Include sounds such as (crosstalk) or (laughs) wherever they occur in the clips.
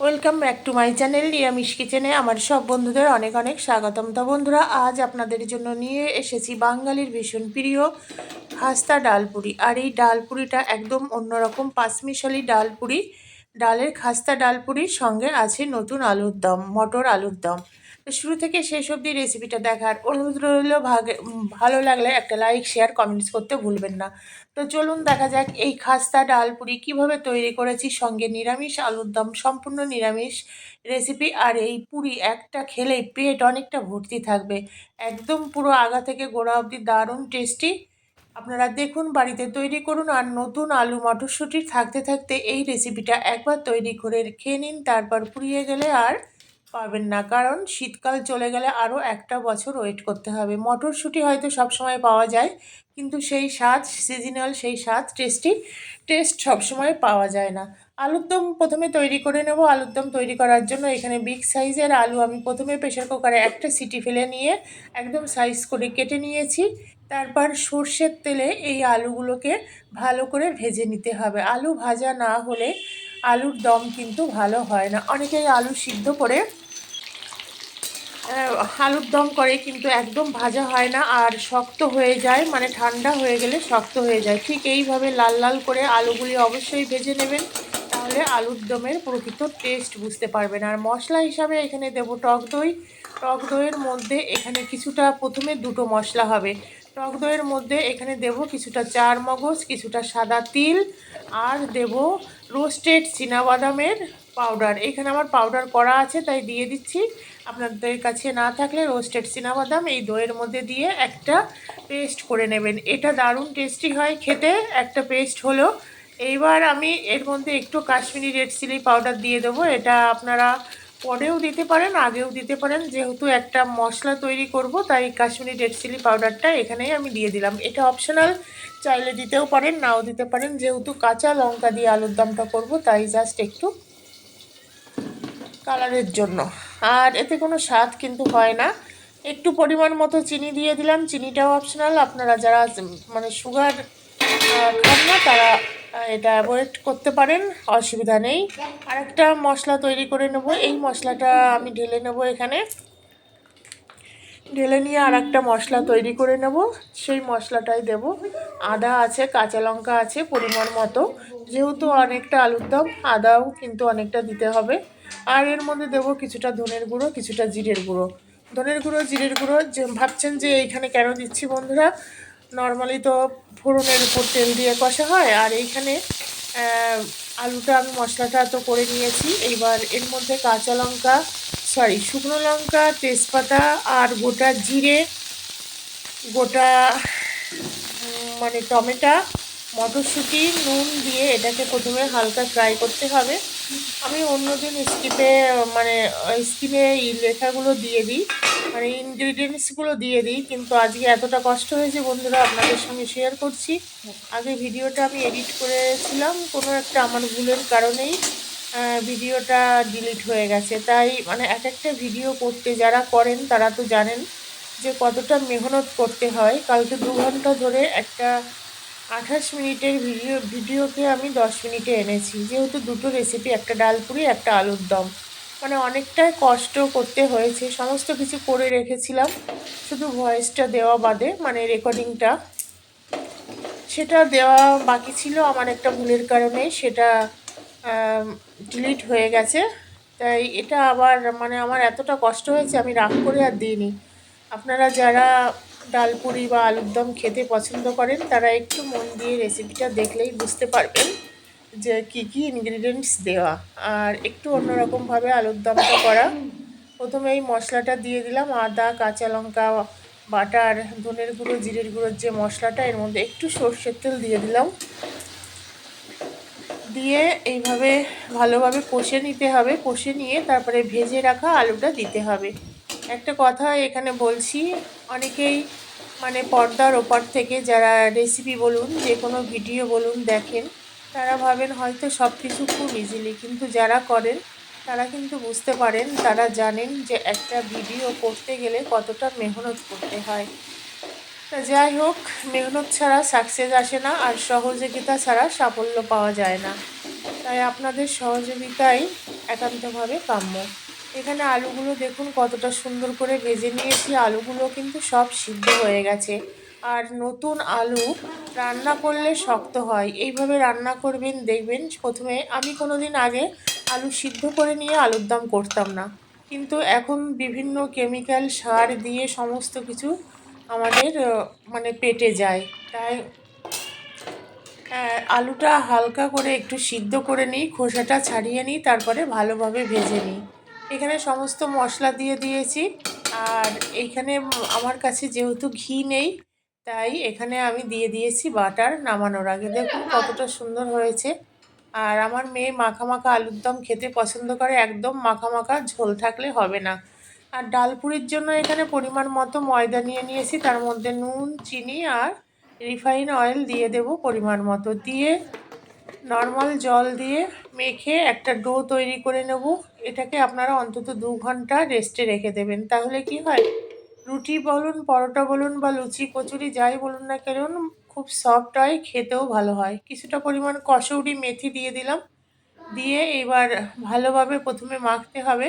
Welcome back to my channel নিরামিষ কিচেনে আমার সব বন্ধুদের অনেক অনেক স্বাগতম। তো বন্ধুরা, আজ আপনাদের জন্য নিয়ে এসেছি বাঙালির ভীষণ প্রিয় খাস্তা ডালপুরি আর এই ডালপুরিটা একদম অন্যরকম পাঁচমিশালি ডালপুরি ডালের খাস্তা ডালপুরির সঙ্গে আছে নতুন আলুর দম, মটর আলুর দম। তো শুরু থেকে শেষ অবধি রেসিপিটা দেখার অনুরোধ রইল। ভাগে ভালো লাগলে একটা লাইক শেয়ার কমেন্টস করতে ভুলবেন না। তো চলুন দেখা যাক এই খাস্তা ডাল পুরি কীভাবে তৈরি করেছি। সঙ্গে নিরামিষ আলুর দম, সম্পূর্ণ নিরামিষ রেসিপি আর এই পুরি একটা খেলেই পেট অনেকটা ভর্তি থাকবে। একদম পুরো আগা থেকে গোড়া অবধি দারুণ টেস্টি আপনারা দেখুন, বাড়িতে তৈরি করুন আর নতুন আলু মটরশুঁটি থাকতে থাকতে এই রেসিপিটা একবার তৈরি করে খেয়ে নিন, তারপর পুড়িয়ে গেলে আর পাবেন না। কারণ শীতকাল চলে গেলে আরও একটা বছর ওয়েট করতে হবে। মটরশুঁটি হয়তো সবসময় পাওয়া যায়, কিন্তু সেই স্বাদ সিজনাল সেই স্বাদ টেস্টি টেস্ট সবসময় পাওয়া যায় না। আলুর দম প্রথমে তৈরি করে নেব। আলুর দম তৈরি করার জন্য এখানে বিগ সাইজের আলু আমি প্রথমে প্রেশার কুকারে একটা সিটি ফেলে নিয়ে একদম সাইজ করে কেটে নিয়েছি। তারপর সর্ষের তেলে এই আলুগুলোকে ভালো করে ভেজে নিতে হবে। আলু ভাজা না হলে আলুর দম কিন্তু ভালো হয় না। অনেকেই আলু সিদ্ধ করে আলুর দম করে কিন্তু একদম ভাজা হয় না আর শক্ত হয়ে যায় মানে ঠান্ডা হয়ে গেলে শক্ত হয়ে যায়। ঠিক এইভাবে লাল লাল করে আলুগুলি অবশ্যই ভেজে নেবেন, তাহলে আলুর দমের প্রকৃত টেস্ট বুঝতে পারবেন। আর মশলা হিসাবে এখানে দেব টক দই। টক দইয়ের মধ্যে এখানে কিছুটা প্রথমে দুটো মশলা হবে। টক দইয়ের মধ্যে এখানে দেব কিছুটা চার মগজ, কিছুটা সাদা তিল, আর দেব রোস্টেড বাদামের পাউডার এখানে আমার পাউডার করা আছে, তাই দিয়ে দিচ্ছি। আপনাদের কাছে না থাকলে রোস্টেড বাদাম এই দইয়ের মধ্যে দিয়ে একটা পেস্ট করে নেবেন। এটা দারুণ টেস্টি হয় খেতে। একটা পেস্ট হলো। এইবার আমি এর মধ্যে একটু কাশ্মীরি রেড চিলি পাউডার দিয়ে দেবো। এটা আপনারা পরেও দিতে পারেন, আগেও দিতে পারেন। যেহেতু একটা মশলা তৈরি করব, তাই কাশ্মীরি রেড চিলি পাউডারটা এখানেই আমি দিয়ে দিলাম। এটা অপশনাল চাইলে দিতেও পারেন, নাও দিতে পারেন। যেহেতু কাঁচা লঙ্কা দিয়ে আলুর দমটা করব, তাই জাস্ট একটু কালারের জন্য। আর এতে কোনো স্বাদ কিন্তু হয় না। একটু পরিমাণ মতো চিনি দিয়ে দিলাম। চিনিটাও অপশনাল আপনারা যারা মানে সুগার খান না, তারা এটা অ্যাভয়েড করতে পারেন। অসুবিধা নেই। আর একটা মশলা তৈরি করে নেব। এই মশলাটা আমি ঢেলে নেব এখানে। ঢেলে নিয়ে আর একটা মশলা তৈরি করে নেব। সেই মশলাটাই দেব। আদা আছে, কাঁচা লঙ্কা আছে, পরিমাণ মতো। যেহেতু অনেকটা আলুর দম, আদাও কিন্তু অনেকটা দিতে হবে। আর এর মধ্যে দেবো কিছুটা ধনের গুঁড়ো, কিছুটা জিরের গুঁড়ো। ধনের গুঁড়ো, জিরের গুঁড়ো, যে ভাবছেন যে এইখানে কেন দিচ্ছি বন্ধুরা? নর্মালি তো ফোড়নের উপর তেল দিয়ে কষা হয়, আর এইখানে আলুটা আমি মশলাটা তো করে নিয়েছি। এইবার এর মধ্যে কাঁচা লঙ্কা সরি শুকনো লঙ্কা, তেজপাতা আর গোটা জিরে, গোটা মানে টমেটো মটরশুঁটি, নুন দিয়ে এটাকে প্রথমে হালকা ফ্রাই করতে হবে। আমি অন্যদিন স্কিপে মানে স্কিপে এই লেখাগুলো দিয়ে দিই মানে ইনগ্রিডিয়েন্টসগুলো দিয়ে দিই, কিন্তু আজকে এতটা কষ্ট হয়েছে বন্ধুরা, আপনাদের সঙ্গে শেয়ার করছি। আগে ভিডিওটা আমি এডিট করেছিলাম, কোনো একটা আমার ভুলের কারণেই ভিডিওটা ডিলিট হয়ে গেছে। তাই মানে এক একটা ভিডিও করতে যারা করেন, তারা তো জানেন যে কতটা মেহনত করতে হয়। কালকে দু ঘণ্টা ধরে একটা আঠাশ মিনিটের ভিডিও, ভিডিওকে আমি দশ মিনিটে এনেছি। যেহেতু দুটো রেসিপি একটা ডালপুরি একটা আলুর দম। মানে অনেকটাই কষ্ট করতে হয়েছে। সমস্ত কিছু করে রেখেছিলাম। শুধু ভয়েসটা দেওয়া বাদে মানে রেকর্ডিংটা সেটা দেওয়া বাকি ছিল আমার একটা ভুলের কারণে। সেটা ডিলিট হয়ে গেছে। তাই এটা আবার মানে আমার এতটা কষ্ট হয়েছে, আমি রাগ করে আর দিইনি। আপনারা যারা ডালপুরি বা আলুর দম খেতে পছন্দ করেন, তারা একটু মন দিয়ে রেসিপিটা দেখলেই বুঝতে পারবেন যে কি কি ইনগ্রিডিয়েন্টস দেওয়া। আর একটু অন্যরকমভাবে আলুর দমটা করা। প্রথমে এই মশলাটা দিয়ে দিলাম, আদা, কাঁচা লঙ্কা, বাটার, ধনের গুঁড়ো, জিরের গুঁড়োর যে মশলাটা, এর মধ্যে একটু সর্ষের তেল দিয়ে দিলাম। দিয়ে এইভাবে ভালোভাবে কষে নিতে হবে। কষে নিয়ে তারপরে ভেজে রাখা আলুটা দিতে হবে। একটা কথা এখানে বলছি, অনেকেই মানে পর্দার ওপার থেকে যারা রেসিপি বলুন, যে কোনো ভিডিও বলুন দেখেন, তারা ভাবেন হয়তো সব কিছু খুব ইজিলি কিন্তু যারা করেন, তারা কিন্তু বুঝতে পারেন, তারা জানেন যে একটা ভিডিও করতে গেলে কতটা মেহনত করতে হয়। তা যাই হোক, মেহনত ছাড়া সাকসেস আসে না, আর সহযোগিতা ছাড়া সাফল্য পাওয়া যায় না। তাই আপনাদের সহযোগিতাই একান্তভাবে কাম্য। এখানে আলুগুলো দেখুন কতটা সুন্দর করে ভেজে নিয়েছি। আলুগুলো কিন্তু সব সিদ্ধ হয়ে গেছে। আর নতুন আলু রান্না করলে শক্ত হয়। এইভাবে রান্না করবেন, দেখবেন প্রথমে আমি কোনো দিন আগে আলু সিদ্ধ করে নিয়ে আলুর দম করতাম না। কিন্তু এখন বিভিন্ন কেমিক্যাল, সার দিয়ে সমস্ত কিছু আমাদের মানে পেটে যায়। তাই আলুটা হালকা করে একটু সিদ্ধ করে নিই, খোসাটা ছাড়িয়ে নিই, তারপরে ভালোভাবে ভেজে নিই। এখানে সমস্ত মশলা দিয়ে দিয়েছি। আর এইখানে আমার কাছে যেহেতু ঘি নেই, তাই এখানে আমি দিয়ে দিয়েছি বাটার নামানোর আগে। দেখুন কতটা সুন্দর হয়েছে। আর আমার মেয়ে মাখা মাখা আলুর দম খেতে পছন্দ করে, একদম মাখা মাখা ঝোল থাকলে হবে না। আর ডাল পুরির জন্য এখানে পরিমাণ মতো ময়দা নিয়ে নিয়েছি, তার মধ্যে নুন, চিনি আর রিফাইন অয়েল দিয়ে দেব পরিমাণ মতো। দিয়ে নর্মাল জল দিয়ে মেখে একটা ডো তৈরি করে নেব। এটাকে আপনারা অন্তত দু ঘণ্টা রেস্টে রেখে দেবেন। তাহলে কি হয়? রুটি বলুন, পরোটা বলুন বা লুচি, কচুরি, যাই বলুন না কেন, খুব সফট হয়, খেতেও ভালো হয়। কিছুটা পরিমাণ কসৌরি মেথি দিয়ে দিলাম। দিয়ে এবার ভালোভাবে প্রথমে মাখতে হবে।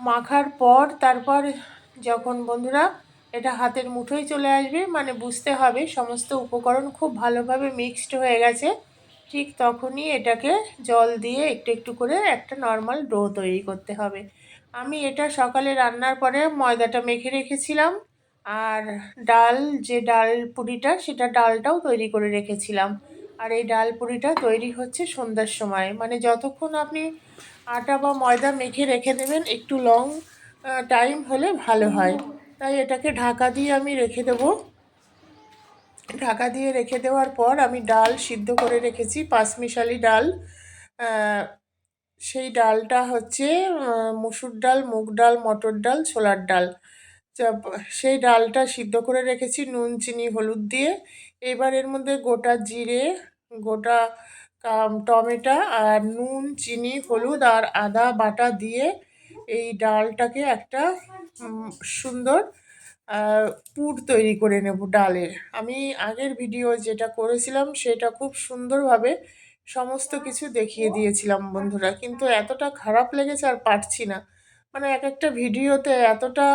মাখার পর তারপর যখন বন্ধুরা এটা হাতের মুঠোয় চলে আসবে মানে বুঝতে হবে, সমস্ত উপকরণ খুব ভালোভাবে মিক্সড হয়ে গেছে। ঠিক তখনই এটাকে জল দিয়ে একটু একটু করে একটা নর্মাল ডো তৈরি করতে হবে। আমি এটা সকালে রান্নার পরে ময়দাটা মেখে রেখেছিলাম আর ডাল, যে ডাল পুরিটা সেটা ডালটাও তৈরি করে রেখেছিলাম। আর এই ডাল পুরিটা তৈরি হচ্ছে সন্ধ্যার সময়। মানে যতক্ষণ আপনি আটা বা ময়দা মেখে রেখে দেবেন, একটু লং টাইম হলে ভালো হয়। তাই এটাকে ঢাকা দিয়ে আমি রেখে দেবো। ঢাকা দিয়ে রেখে দেওয়ার পর আমি ডাল সিদ্ধ করে রেখেছি, পাঁচমিশালি ডাল। সেই ডালটা হচ্ছে মুসুর ডাল, মুগ ডাল, মটর ডাল, ছোলার ডাল। সেই ডালটা সিদ্ধ করে রেখেছি নুন, চিনি, হলুদ দিয়ে। এবার এর মধ্যে গোটা জিরে, গোটা টমেটো আর নুন, চিনি, হলুদ আর আদা বাটা দিয়ে এই ডালটাকে একটা সুন্দর পুর তৈরি করে নেব ডালের। আমি আগের ভিডিও যেটা করেছিলাম, সেটা খুব সুন্দরভাবে সমস্ত কিছু দেখিয়ে দিয়েছিলাম বন্ধুরা। কিন্তু এতটা খারাপ লেগেছে আর পারছি না। মানে এক একটা ভিডিওতে এতটা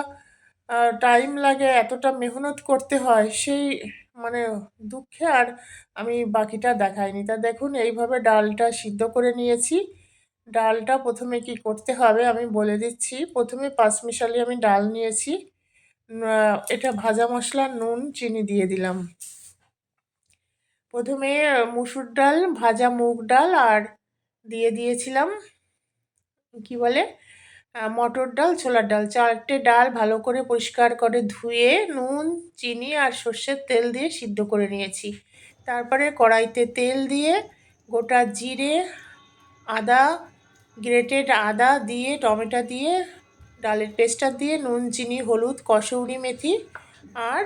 টাইম লাগে, এতটা মেহনত করতে হয়, সেই মানে দুঃখে আর আমি বাকিটা দেখাইনি। তা দেখুন, এইভাবে ডালটা সিদ্ধ করে নিয়েছি। ডালটা প্রথমে কি করতে হবে আমি বলে দিচ্ছি। প্রথমে পাঁচমিশালি আমি ডাল নিয়েছি। এটা ভাজা মশলা, নুন, চিনি দিয়ে দিলাম। প্রথমে মুসুর ডাল, ভাজা মুগ ডাল, আর দিয়ে দিয়েছিলাম, কি বলে মটর ডাল, ছোলার ডাল। চারটে ডাল ভালো করে পরিষ্কার করে ধুয়ে, নুন, চিনি আর সর্ষের তেল দিয়ে সিদ্ধ করে নিয়েছি। তারপরে কড়াইতে তেল দিয়ে গোটা জিরে, আদা, গ্রেটেড আদা দিয়ে, টমেটো দিয়ে ডালের পেস্টটা দিয়ে নুন, চিনি, হলুদ, কসৌরি মেথি আর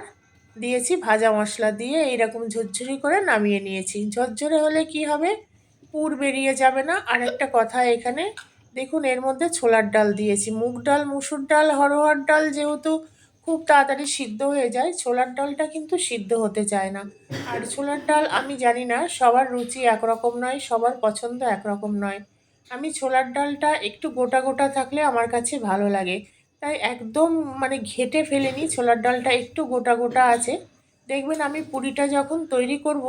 দিয়েছি ভাজা মশলা দিয়ে এইরকম ঝরঝরি করে নামিয়ে নিয়েছি। ঝরঝরে হলে কি হবে? পুর বেরিয়ে যাবে না। আর একটা কথা এখানে, দেখুন এর মধ্যে ছোলার ডাল দিয়েছি। মুগ ডাল, মুসুর ডাল হরহর ডাল যেহেতু খুব তাড়াতাড়ি সিদ্ধ হয়ে যায়, ছোলার ডালটা কিন্তু সিদ্ধ হতে চায় না। আর ছোলার ডাল আমি জানি না, সবার রুচি একরকম নয়, সবার পছন্দ একরকম নয়। আমি ছোলার ডালটা একটু গোটা গোটা থাকলে আমার কাছে ভালো লাগে। তাই একদম মানে ঘেটে ফেলেনি, ছোলার ডালটা একটু গোটা গোটা আছে। দেখবেন আমি পুরিটা যখন তৈরি করব,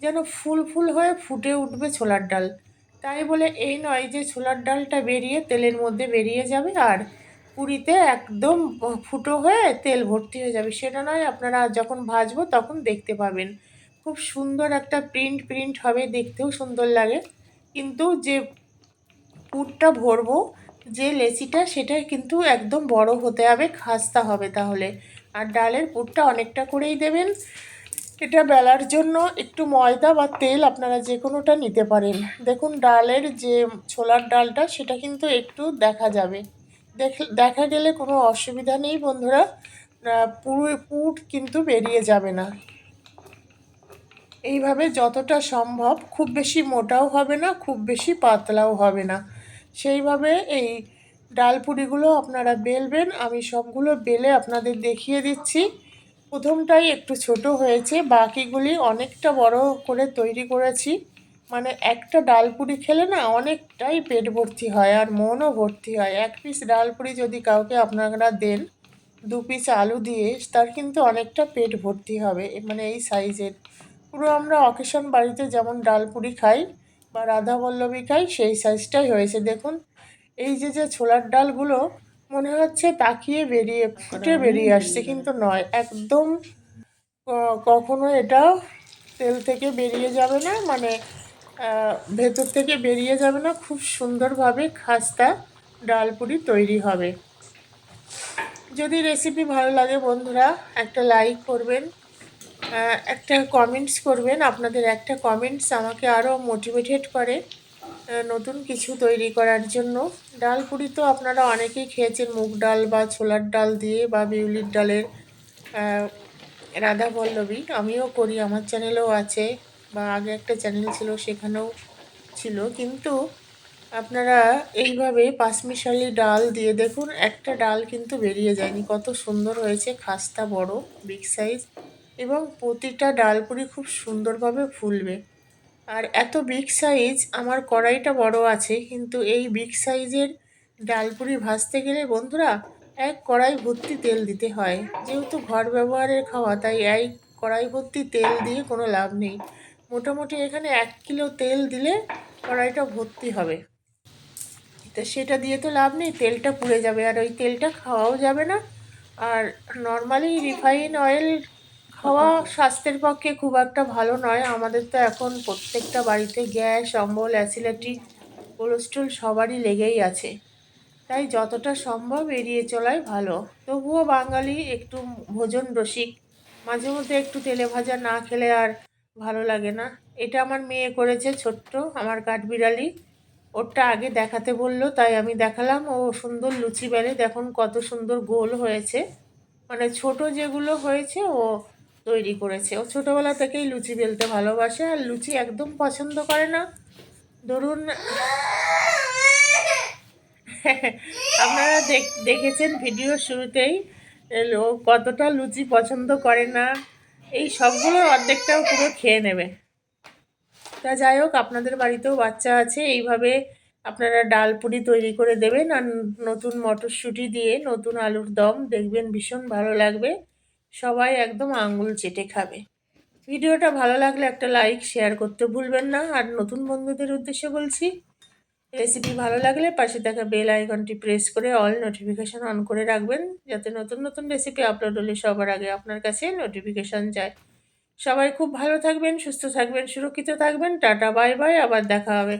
যেন ফুল ফুল হয়ে ফুটে উঠবে ছোলার ডাল। তাই বলে এই নয় যে ছোলার ডালটা বেরিয়ে তেলের মধ্যে বেরিয়ে যাবে আর পুরিতে একদম ফুটো হয়ে তেল ভর্তি হয়ে যাবে। সেটা নয়, আপনারা যখন ভাজবো তখন দেখতে পাবেন। খুব সুন্দর একটা প্রিন্ট প্রিন্ট হবে, দেখতেও সুন্দর লাগে। কিন্তু যে পুরটা ভরবো, যে লেচিটা সেটা কিন্তু একদম বড় হতে হবে, খাস্তা হবে তাহলে। আর ডালের পুরটা অনেকটা করেই দেবেন। এটা বেলার জন্য একটু ময়দা বা তেল আপনারা যে কোনোটা নিতে পারেন। দেখুন, ডালের যে ছোলার ডালটা, সেটা কিন্তু একটু দেখা যাবে। দেখ গেলে কোনো অসুবিধা নেই বন্ধুরা। পুরো, পুর কিন্তু বেরিয়ে যাবে না। এইভাবে যতটা সম্ভব, খুব বেশি মোটাও হবে না, খুব বেশি পাতলাও হবে না। সেইভাবে এই ডাল পুরিগুলো আপনারা বেলবেন। আমি সবগুলো বেলে আপনাদের দেখিয়ে দিচ্ছি। প্রথমটাই একটু ছোট হয়েছে, বাকিগুলি অনেকটা বড় করে তৈরি করেছি। মানে একটা ডাল পুরি খেলে না অনেকটাই পেট ভর্তি হয় আর মনও ভর্তি হয়। এক পিস ডাল পুরি যদি কাউকে আপনারা দেন, দু পিস আলু দিয়ে, তার কিন্তু অনেকটা পেট ভর্তি হবে মানে এই সাইজের। পুরো আমরা অকেশন বাড়িতে যেমন ডাল পুরি খাই বা রাধা বল্লভী সেই সাইজটাই হয়েছে। দেখুন, এই যে যে ছোলার ডালগুলো, মনে হচ্ছে তাকিয়ে বেরিয়ে, ফুটে বেরিয়ে আসছে, কিন্তু নয়। একদম কখনো এটা তেল থেকে বেরিয়ে যাবে না মানে ভেতর থেকে বেরিয়ে যাবে না। খুব সুন্দরভাবে খাস্তা ডাল পুরি তৈরি হবে। যদি রেসিপি ভালো লাগে বন্ধুরা, একটা লাইক করবেন। একটা কমেন্টস করবেন। আপনাদের একটা কমেন্টস আমাকে আরও মোটিভেটেড করে নতুন কিছু তৈরি করার জন্য। ডাল পুরি তো আপনারা অনেকেই খেয়েছেন, মুগ ডাল বা ছোলার ডাল দিয়ে বা বিউলির ডালের রাধা পল্লবী আমিও করি, আমার চ্যানেলেও আছে বা আগে একটা চ্যানেল ছিল, সেখানেও ছিল। কিন্তু আপনারা এইভাবে পাঁচমিশালি ডাল দিয়ে দেখুন, একটা ডাল কিন্তু বেরিয়ে যায়নি। কত সুন্দর হয়েছে, খাস্তা বড় বিগ সাইজ এবং প্রতিটা ডাল পুরি খুব সুন্দরভাবে ফুলবে। আর এত বিগ সাইজ আমার কড়াইটা বড় আছে, কিন্তু এই বিগ সাইজের ডালপুরি ভাজতে গেলে বন্ধুরা, এক কড়াই ভর্তি তেল দিতে হয়। যেহেতু ঘর ব্যবহারের খাওয়া, তাই এই কড়াই ভর্তি তেল দিয়ে কোনো লাভ নেই। মোটামুটি এখানে এক কিলো তেল দিলে কড়াইটা ভর্তি হবে। তো সেটা দিয়ে তো লাভ নেই, তেলটা পুড়ে যাবে। আর ওই তেলটা খাওয়াও যাবে না। আর নর্মালি রিফাইন অয়েল খাওয়া স্বাস্থ্যের পক্ষে খুব একটা ভালো নয়। আমাদের তো এখন প্রত্যেকটা বাড়িতে গ্যাস, অম্বল অ্যাসিডিটি কোলেস্ট্রল সবারই লেগেই আছে। তাই যতটা সম্ভব এড়িয়ে চলাই ভালো। তবুও বাঙালি একটু ভোজন রসিক। মাঝে মধ্যে একটু তেলে ভাজা না খেলে আর ভালো লাগে না। এটা আমার মেয়ে করেছে ছোট্ট, আমার কাঠবিড়ালি। ওরটা আগে দেখাতে বলল, তাই আমি দেখালাম। ও সুন্দর লুচি বেলে দেখুন কত সুন্দর গোল হয়েছে। মানে ছোট যেগুলো হয়েছে, ও তৈরি করেছে। ও ছোটোবেলা থেকেই লুচি বেলতে ভালোবাসে আর লুচি একদম পছন্দ করে না। ধরুন (laughs) আপনারা দেখ- দেখেছেন ভিডিও শুরুতেই ও কতটা লুচি পছন্দ করে না। এই সবগুলোর অর্ধেকটাও পুরো খেয়ে নেবে। তা যাই হোক, আপনাদের বাড়িতেও বাচ্চা আছে, এইভাবে আপনারা ডাল পুরি তৈরি করে দেবেন আর নতুন মটরশুঁটি দিয়ে নতুন আলুর দম দেখবেন ভীষণ ভালো লাগবে। সবাই একদম আঙুল চেটে খাবে। ভিডিওটা ভালো লাগলে একটা লাইক শেয়ার করতে ভুলবেন না। আর নতুন বন্ধুদের উদ্দেশ্যে বলছি রেসিপি ভালো লাগলে পাশে থাকা বেল আইকনটি প্রেস করে অল নোটিফিকেশন অন করে রাখবেন, যাতে নতুন নতুন রেসিপি আপলোড হলে সবার আগে আপনার কাছে নোটিফিকেশন যায়। সবাই খুব ভালো থাকবেন, সুস্থ থাকবেন, সুরক্ষিত থাকবেন। টাটা বাই বাই আবার দেখা হবে।